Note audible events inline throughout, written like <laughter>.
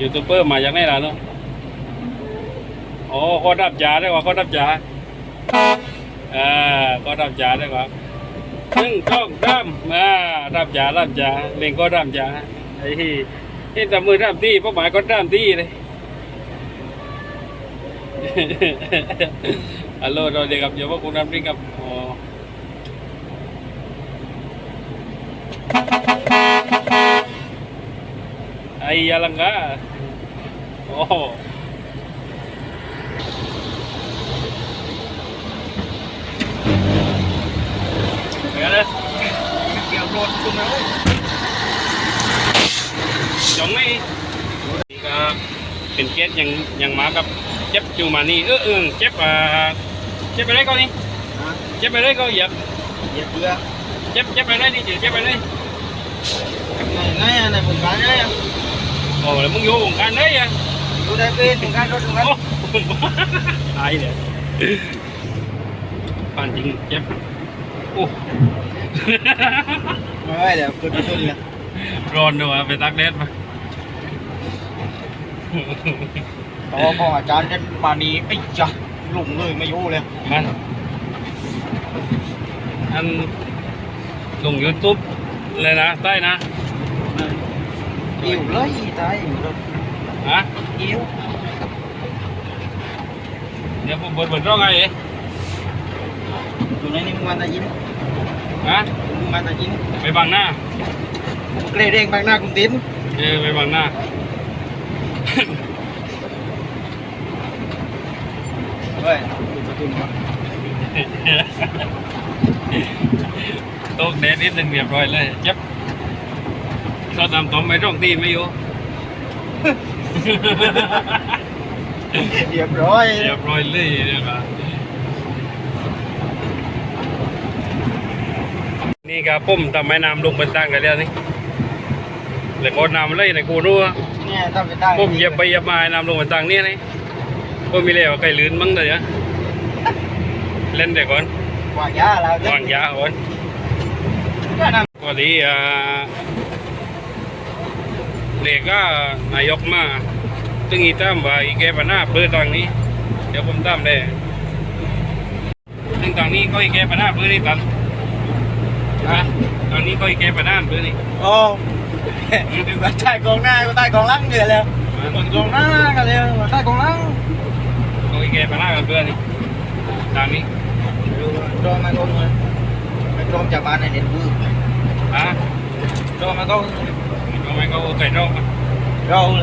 ยูทูบเบอร์มาจากไหนล่ะเนาะโอ้ก็ดับจ่าได้กว่าก็ดับจ่าอ่าก็ดับจ่าได้กว่าหนึ่งสองสามอ่าดับจ่าดับจ่าเล่นก็ดับจ่าไอ้ที่เห็นแต่มือดับที่เป้าหมายก็ดับที่เลยฮัลโหลเราเด็กกับโยมคุณน้ำริงกับอ๋อ ไอ้ยาลังกาโอ้เดี๋ยวนะ เกี่ยวรถตรงนั้นเลย จงไม่นี่ก็เป็นเกสยังยังมากับเจ็บจูมานี่เออเออเจ็บอ่าเจ็บไปเลยก่อนนี่ ฮะ เจ็บไปเลยก็เหยียบ เหยียบเรือ เจ็บเจ็บไปเลยนี่เจ็บไปเลย ไงไงอ่ะในผมการไงอ่ะ โอ้แล้วมึงอยู่วงการได้ยังดูได้เป็นผมการรถตรงนั้นโอ้ตายเลยปานจริงเจ็บโอ้ไม่เดี๋ยวเกิดประทุนเลยร้อนด้วยไปตักแดดมาพอพออาจารย์จะมานี่ไอ้จ้ะหลงเลยไม่อยู่เลยมันอันลงยูทูบเลยนะใต้นะ Yêu lấy gì tay Hả? Yêu ngay pun berbendrong aja. Tunai ni mata jin. Hả? Mata jin. Về bằng na. Kre đen bằng na cũng tím Kre về bằng na. Vậy. Tốt đến đến đừng nghiệp rồi lên chấp นี่มึงมาตายินฮะมึงมาตายินไปบังหน้ามึงเกรดเร่งบางหน้าคุณติ๋มเออไปบังหน้าเฮ้ยดูประทุนวะโต๊ะแดดนิดหนึ่งเรียบร้อยเลยเจ็บเขาทำต้มไม่ต้องตีนไม่อยู่ เรียบร้อยเรียบร้อยเลยนะครับนี่ครับปุ้มทำไม้น้ำลงบนตั้งกันแล้วนี่เลยกดน้ำเลยเลยกูรู้ว่าเนี่ยถ้าไปได้ปุ้มเหยียบไปเหยียบมาให้น้ำลงบนตั้งนี่นี่ปุ้มมีเลยว่าไก่ลื่นมั้งเลยอะเล่นเดี๋ยวก่อนว่ายาเราวางยาก่อนก็นพอดีอ่า เด็กก็นายกมาตึงอีตั้มว่าอีแกปัญหาเปิดทางนี้ เดี๋ยวผมตั้มเลยซึ่งทางนี้ก็อีแกปัญหาเปิดนี่ตันนะตอนนี้ก็อีแกปัญหาเปิดนี่ำโอ้มาใต้กองหน้าก็ใต้กองหลังเดือดแล้วมันกองหน้ากันเลยมาใต้กองหลังก็อีแกปัญหาเปิดนี่ทางนี้ดูโดนมาโดนเลยไม่โดนจากบ้านในเน็ตบื้ออะโดนมาก็ทำไมเขาไก่รอบอะเราเลยเราไม่ไม่เกี่ยวกันเดี๋ยวเราวิ่งเราต้องทำมาก็เลยก็ปิดทางนี้อะเนี่ยตอนนี้เนี่ยวันนี้จะบ้านเดี๋ยวไม่รู้มาเจ็บมาอยู่เลยอยากจะบ้านไม่รู้ไ mày câu cày rau rau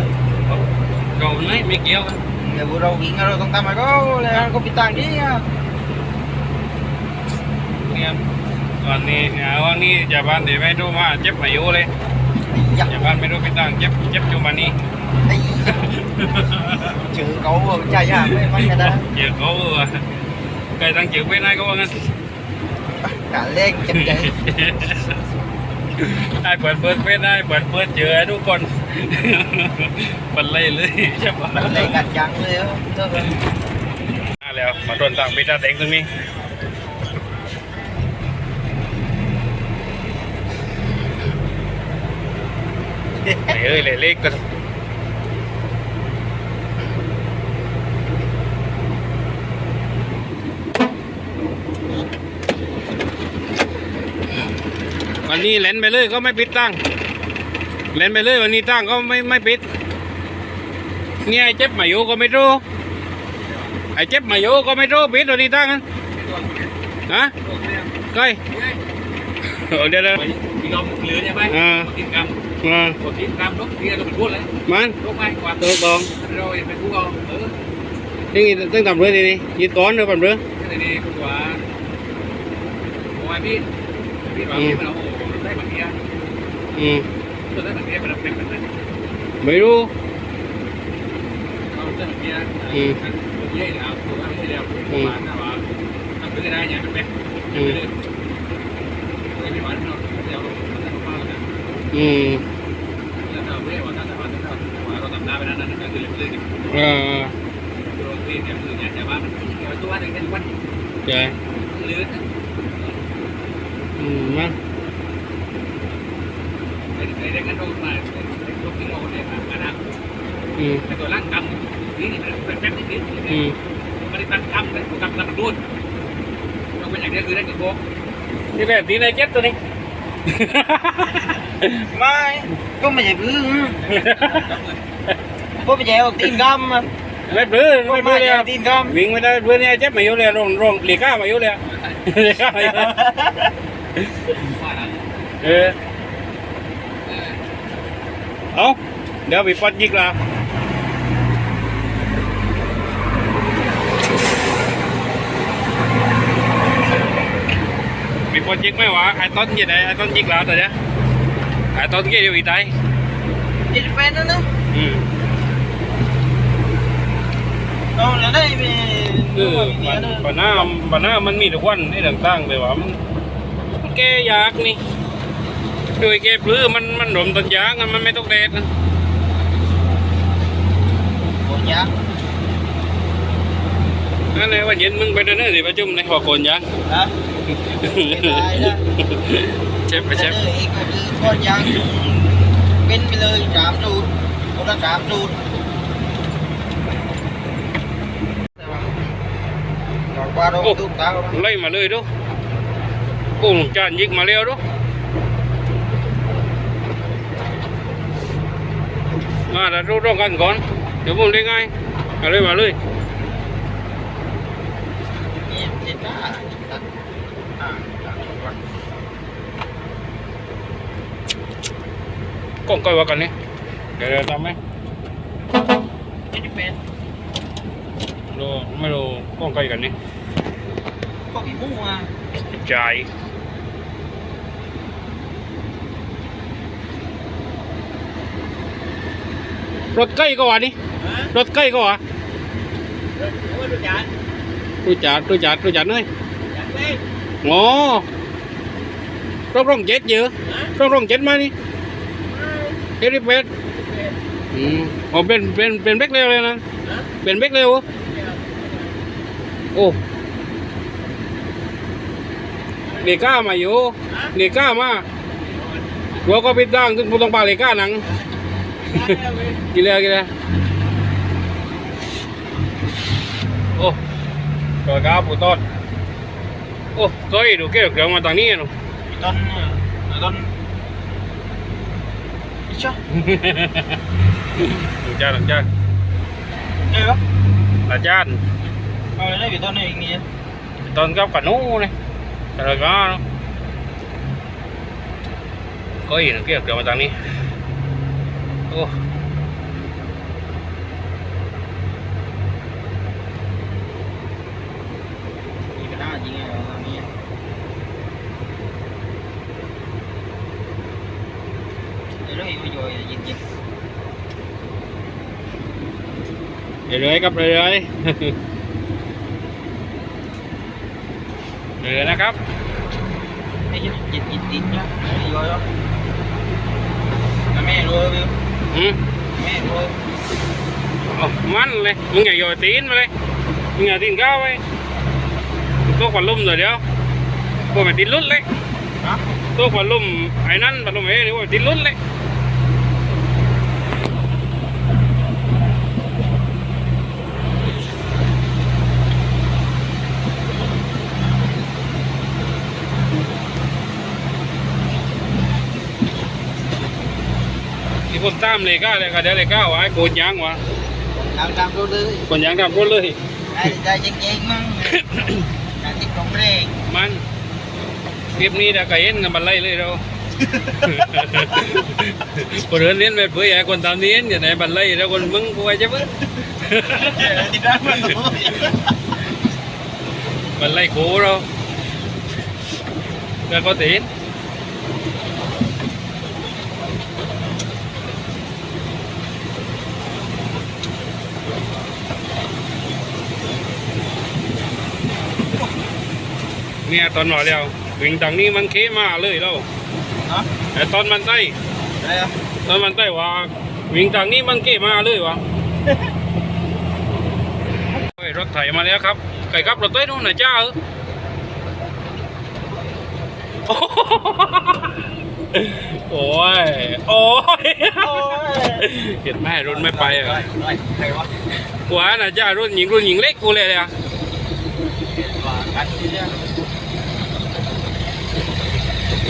rau mấy mấy kiểu ya burau ingat lo tentang aku có kopi tangki ya em còn nè ông nè nhà bạn để mấy đôi mà chép mày yêu lên. Dạ. Nhà bạn mấy đôi bị tàng chép chép cho mà đi. <laughs> Chữ cậu vừa chạy ra mấy mấy cái đó chữ cậu vừa. Cái tăng chữ bên này có không anh? Cả lên chụp chạy. <laughs> ได้เปิดเปิดไปได้เปิดเปิดเจอทุกคนมันเลยเลยใช่ปะเล่กัดยังเลยเออมาแล้วมาโดนต่างมิตาเต็งตรงนี้ไอ้เฮ้ยเล็กๆก็ วันนี้เล่นไปเลยก็ไม่ปิดตั้งเล่นไปเลยวันนี้ตั้งก็ไม่ไม่ปิด เนี่ยไอ้เจ็บมาอยู่ก็ไม่รู้ไอ้เจ็บมาอยู่ก็ไม่รู้ปิดวันนี้ตั้งนั้นฮะใครเอาเดี๋ยวเดี๋ยวพี่น้องเหลือใช่ไหมอ่ากินกรรมมากดกินกรรมลูกพี่เราเป็นพูดเลยมันลูกไม่กว่าตัวตองเราเป็นผู้กองเออนี่ตั้งทำเรื่องนี่ยืดก้อนเด้อปั่นเรื่องนี่นี่คุณว่าโอ้ยพี่พี่ว่าพี่มันเอาได้แบบนี้ ừ. Mấy đô ừ. Ừ. ừ. Ừ. Ờ. Dạ. Ừ mắt ก็คือเรื่อง เออ ตัวที่เนี่ยคือเนี่ยแต่ว่าตัวหนึ่งเป็นวัน ใช่ หรือ อืมมา ไอ้ไอ้เด็กนั่นโดนมาไอ้ลูกที่โดนเนี่ยมานะ อืม แต่ตัวร่างกำนี่นี่เป็นแป๊บนิด อืม ๆไม่ได้ตั้งกำแต่กำกำมันรูดต้องเป็นอย่างนี้คือได้กี่โค้ง นี่แหละตีในเจ็ดตัวนี้ ไม่ก็ไม่ใช่พื้นก็ไม่ใช่เอาตีนกำอะ ไม่ปลื้ม ก็ ไม่ป ไม่ ลื้ม ใช่ เลย เอาตีนกำ วิ่งไม่ได้เพื่อนเนี่ยเจ็บมาอยู่เลยโรงโรงเหลีก้ามาอยู่เลยเหลีก้ามาอยู่ ว่าอะไร เออ không nếu bị bắt nhích là bị bắt nhích mấy quả. Ai tốt gì đấy ai tốt nhích là rồi nhé. Ai tốt cái điều gì tay đi về nữa. Ừ. Đâu là đây vì ừ bản nào bản nào mình mì được quan cái đằng tăng để bảo cái giặc này ดียวอีไตจะเป็นนั่นนะอืมเอาแล้วได้ไปคือปัญปัญหาปัญหามันมีทุกวันนี่ต่างๆเลยว่ามันมันแก้ยากนี่โดยแก้ปลื้มมันมันหลมต้นยางอะมันไม่ต้องแดดนะโอ้ยากนั่นเลยว่าเย็นมึงไปเดินเนอร์สิประชุมเลยว่าโกนยางนะเชฟไปเชฟเอออีกก็คือก้อนยางเป็นไปเลยสามสูตรคนละสามสูตรดอกว่าเราตุ้มตาไล่มาเลยดูโอ้หลวงจานยิกมาเร็วดูมาแล้วรู้ร่วมกันก่อนเดี๋ ยวผมเล่นไงมาเลยมาเลยเนี่ยเจ็ดหน้าตัดอ่าตัดก่อน กล้องก้อยว่ากันนี่เดี๋ยวเดี๋ยวทำไหม เจ็ดสิบแปด รู้ไม่รู้กล้องก้อยกันนี่ก็มีหมู่อะจ่ายรถใกล้ก็ว่านี่ฮะรถใกล้ก็ว่าโอ้ยดูจานรู้จัดรู้จัดรู้จัดเลยจานเล่นอ๋อร่องร่องเจ็ดเยอะร่องร่องเจ็ดมานี่เจ็ดสิบแปดอืมอ๋อเป็นเป็นเป็นเบรกเร็วเลยนะฮะเป็นเบรกเร็วเหรอโอ้เด็กก้ามาอยู่เด็กก้ามาหัวก็ปิดด่างถึงต้องปาเด็กก้าหนัง <laughs> kìa kìa ô rồi cá bù tôm ô coi đủ kia được kiểu mà tặng ní rồi tôm tôm ít chưa? <laughs> Đủ chưa chưa cha. Đây đó. Là cha. Ờ đây bị tôm này gì bị tôm góc cả nú này. Rồi có có gì nữa kia kiểu mà tặng ní ô oh. Rồi rồi cấp rồi rồi Rồi rồi đó cấp Dịch dịch dịch dịch nhá Rồi rồi đó Mẹ rồi ได้ไปต้นนี้อีกนี่ต้นกับกระนูนี่แต่ละก้าเนาะก็อีดูเกี่ยวกับมาทางนี้โอ้มีก็ได้จริงไงตอนนี้เดี๋ยวเราอีกประโยชน์ยิงยิงเรื่อยๆครับเรื่อยๆเรื่อยๆนะครับไอ้ยิงยิงยิงยิงเนี่ยประโยชน์แล้วแม่รู้วิวอืมแม่รู้ Ồ, mắn lên, มึงอย่าโยนตีนมาเลยมึงอย่าตีนก้าวไปตัวขวัญลุ่ม rồi đéo bộ mày tín lút lấy ฮะตัวขวัญลุ่มไอ้นั่นขวัญลุ่มเอ้นี่ว่า tín lút lấy thì con tam này ca này cả đứa này cao ai cột nhang quá ทำตามรู้เลย cột nhang làm cột เลยได้ได้จริงๆมั้งการติดตรงเร่งมันคลิปนี้ถ้าใครเห็นกันบันไลเลยเราคนอื่นเล่นแบบเพื่อไอ้คนตามนี้เห็นอย่างไหนบันไลแล้วคนมึงกูไอ้เจ้ามึงติดได้มั้งบันไลกูเราแล้วก็ตีน เนี่ยตอนหน่อยแล้ววิ่งทางนี้มันเค้มาเลยเราฮะแต่ตอนมันใต้อะไรอะตอนมันใต้ว่าวิ่งทางนี้มันเก้มาเลยวะโอ้ยรถไถมาแล้วครับไก่ครับรถเต้นนู่นนะจ้าเออโอ้โหโอ้ยโอ้ย โอ้ยเห็นแม่รุ่นไม่ไปอะใครวะหัวน่ะจ้ารุ่นหญิงรุ่นหญิงเล็กกูเลยเลยอะ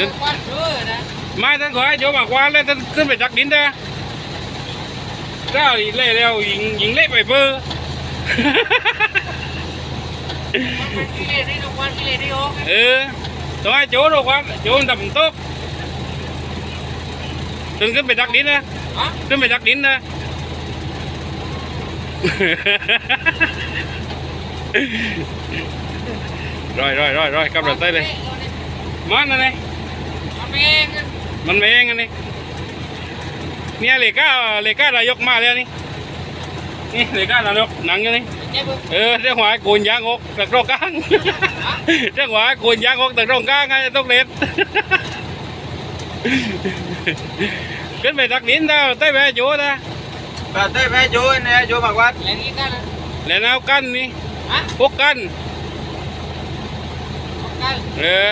tên mai tên gói chỗ mà qua lên tên tên phải chắc đến ra ra thì lệ đeo dính dính lệ phải vơ. Ừ chỗ ai chỗ đâu quá chỗ tầm tốt. Tên cứ phải chắc đến ra <laughs> ừ, cứ phải chắc đến ra <laughs> rồi rồi rồi rồi cầm đầu tay đây món này đây ม่ท่านขอให้โจบอกว่าแล้วท่านขึ้นไปจักดินเด้อเจ้าอีเล่แล้วยิงยิงเละไปเปื้อ มันกิเลสนี่ทุกวันกิเลสนี่โอ้ เออต้องให้โจดูว่าโจมันทำตุ๊กตึงขึ้นไปจักดินนะ ฮะ ขึ้นไปจักดินนะ ร้อยร้อยร้อยร้อยกลับรถได้เลยมันอะไร มันเองนะ มันไม่เองอันนี้เนี่ยเลก้าเลก้านายกมาแล้วนี่นี่เลก้านายกหนังอยู่นี่ เจ็บ เออเรื่องหัวโกนยางอกตะกร้องกลางเรื่องหัวโกนยางอกตะกร้องกลางไงต้องเล็ด ขึ้นไปตักดินเด้อเต้ไปให้โจนะ แบบได้แม่โจ้เนี่ยโจ้บอกว่า อะไรนี่กันนะ แล้วเอากันนี่ ฮะ พวกกัน กัน เออ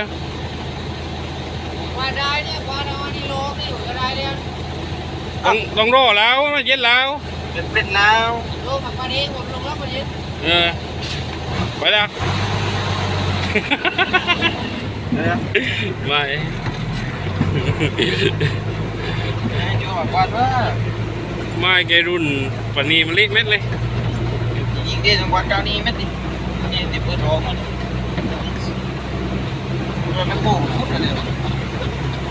ต้องต้องรอแล้วมันเย็นแล้วเป็นเป็นนาวโลกมันมาเองผมลงแล้วมันยินเออไปแล้วไม่โจ้บอกว่าว่าไม่แกรุ่นปานนีมันเล็กเม็ดเลยยิงเดียวจังหวัดเกานี้ไม่ตินี่ติดเปิดท้องมันมันไม่โป่งหมดเลย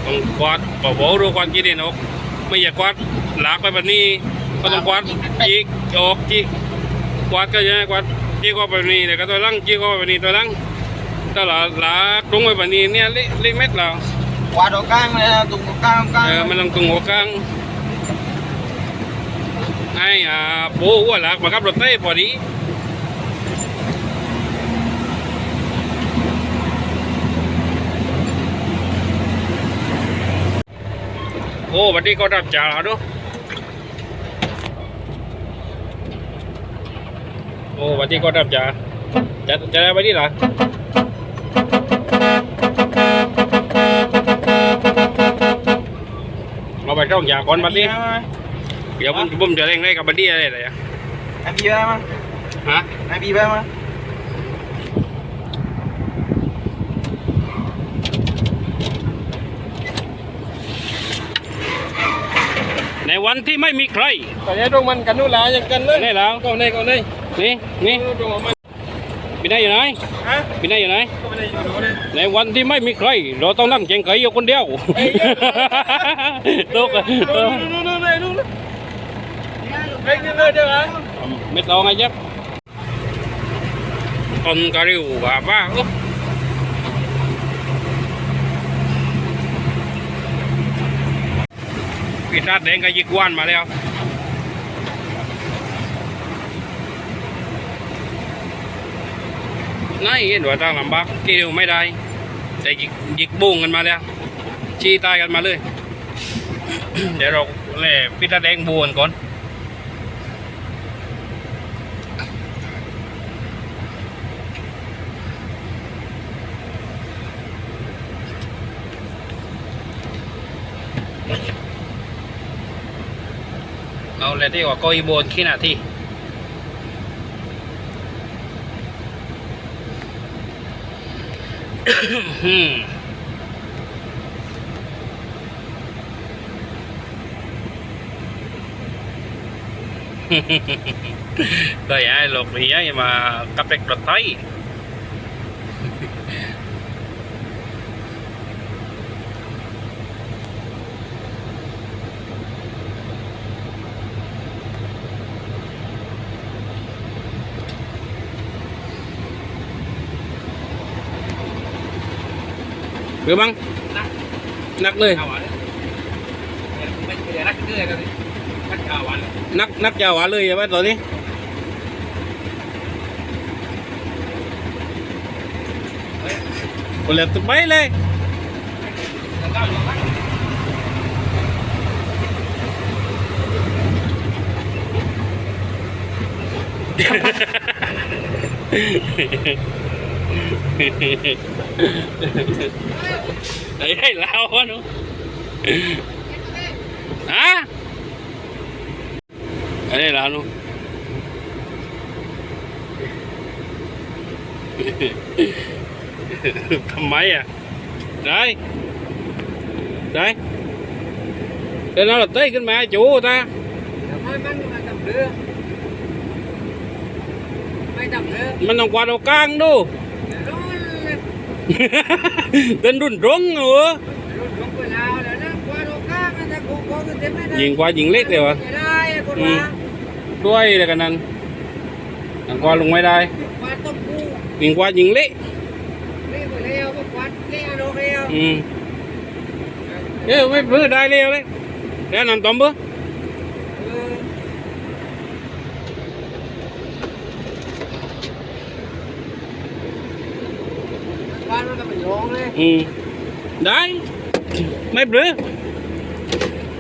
ต้องกวาดเป่าโบดูกวาดกี่เด่นออกไม่อยากกวาดหลากไปแบบนี้ ก็ต้องกวาดจีกออกจีกกวาดก็ยังไงกวาดจีกก็แบบนี้แต่ก็ตัวลังจีกก็แบบนี้ตัวลังถ้าหลาหลากตรงไปแบบนี้เนี่ยเล็กเล็กเม็ดแล้วกวาดออกกลางเลยตรงกลางกลางเออมันต้องตรงหัวกลางให้อ่าโป้หัวหลากมากับรถเต้พอดี อ้วันนี้ก็รับจ่าแล้วเนอะโอ้วันนี้ก็รับจ่าจะจะได้วันนี้เหรอเอาไปต้องอยากก่อนบัดนี้เดี๋ยวผมผมจะเร่งได้กับบัดนี้อะไรเลยอะไอ้บีบ้ามาฮะไอ้บีบ้ามา วันที่ไม่มีใครตอนนี้ตรงมันกันนู่นแล้วยังกันเลยได้แล้วก็ในก็ในนี่นี่ตรงมันพี่นายอยู่ไหนฮะพี่นายอยู่ไหนก็ไม่ได้อยู่ตรงนั้นในวันที่ไม่มีใคร เราต้องนั่งเจงไก่อยู่คนเดียวตกนู่นนู่นนู่นเลยนู่นเลยเร่งเลยเดี๋ยวนะไม่ต้องไงจ๊บคนกระริวว่าว่า โอ้พี่ตาแดงก็ยิกวานมาแล้วนายเห็นว่าทางลำบากกี่เดียวไม่ได้แต่ยิกยิกบุ้งกันมาแล้ว ชี้ตายกันมาเลย เดี๋ยวเราแหล่พี่ตาแดงบวนก่อน là đi của coi buồn khi nào thì. <coughs> Đây, ai lột gì ấy mà cặp địch đột thấy? Bang. Nak ni. Nak nak chào hỏa lươi vậy bác tụi đi. Boleh tu bay leh. <laughs> Hehehe <laughs> đấy hay lao quá đúng hả? Ở đây là luôn. <laughs> Thầm máy à? Đấy đấy đây nó là tới cái mẹ chủ của ta. Mình làm quạt đầu căng đâu <laughs> tên run rốn nữa nhìn qua nhìn lết đều à ừ. đuôi là cái này đang qua luôn ngoài đây nhìn qua nhìn lết ừ. Thế mới vừa đai leo đấy. Để làm tóm bữa. เป็นโยงเลยอืมได้ ไม่เปลือ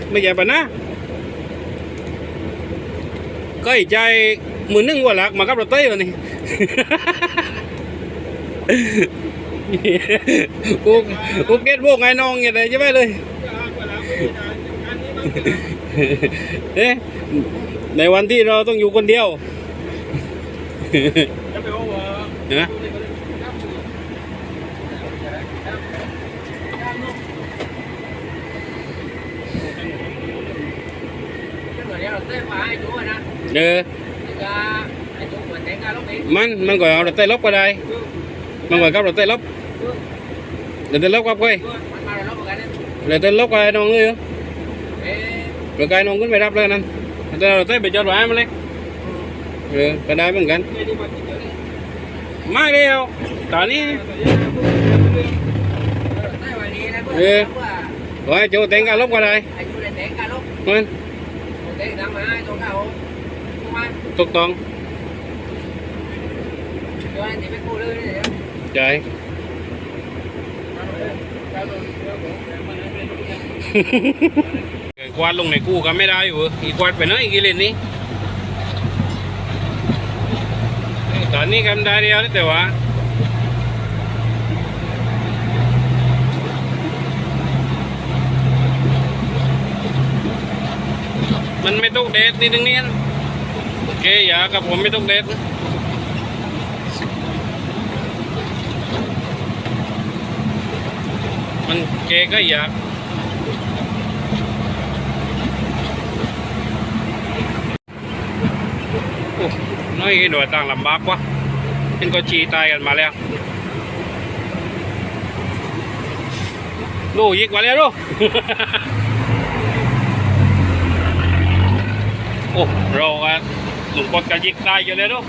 ไม่ใหญ่ปะนะก็อีใจมือนึ่งวัวหลักมากับรถเต้วันนี้กูกูเก็ตพวกไงน้องอย่างไรใช่ไหมเลยเอ๊ะในวันที่เราต้องอยู่คนเดียวนะ được mình mình gọi là tay lốc qua đây. Mình gọi góc là tay lốc. Để tay lốc góc quay để tay lốc qua đông người rồi cái nó cũng phải đáp lên anh. Tay là tay bị cho đồ ai lên rồi ừ, cái đây mình gắn mai đi không? Tao đi. Ừ. Rồi chỗ tiếng ca lốc qua đây. Vâng. รถเต้ลบรถเต้ลบกับก้อยมันมาเราลบกันเนี่ยรถเต้ลบกับไอ้น้องเลยเหรอเอ๊ะรถไกลน้องเลยนั่นรถเต้รถเต้ไปจอดไว้มาเลยเออก็ได้เหมือนกันไม่เดียวตอนนี้ได้วันนี้นะเพื่อนว่าขอให้โจแต่งการลบก็ได้อายุในแต่งการลบมันแต่งทำมาให้ตรงเขามาถูกต้องเดี๋ยวอันนี้เป็นกูเลยเนี่ยใจกวาดลงในกู้ก็ไม่ได้อยู่อีกวาดไปไหนอีกเล่นนี้ตอนนี้กำได้เดียวแต่ว่า มันไม่ต้องเดทนี่ตรงนี้นะโอเคอย่ากับผมไม่ต้องเดทนะมันเกก็อยากโอ้น้อยหน่วยต่างลำบากวะเป็นก็ชีตายกันมาแล้วดูยิกมาแล้วดู อ้เราอะหลุงปนกันยิกตายอยู่เลยดู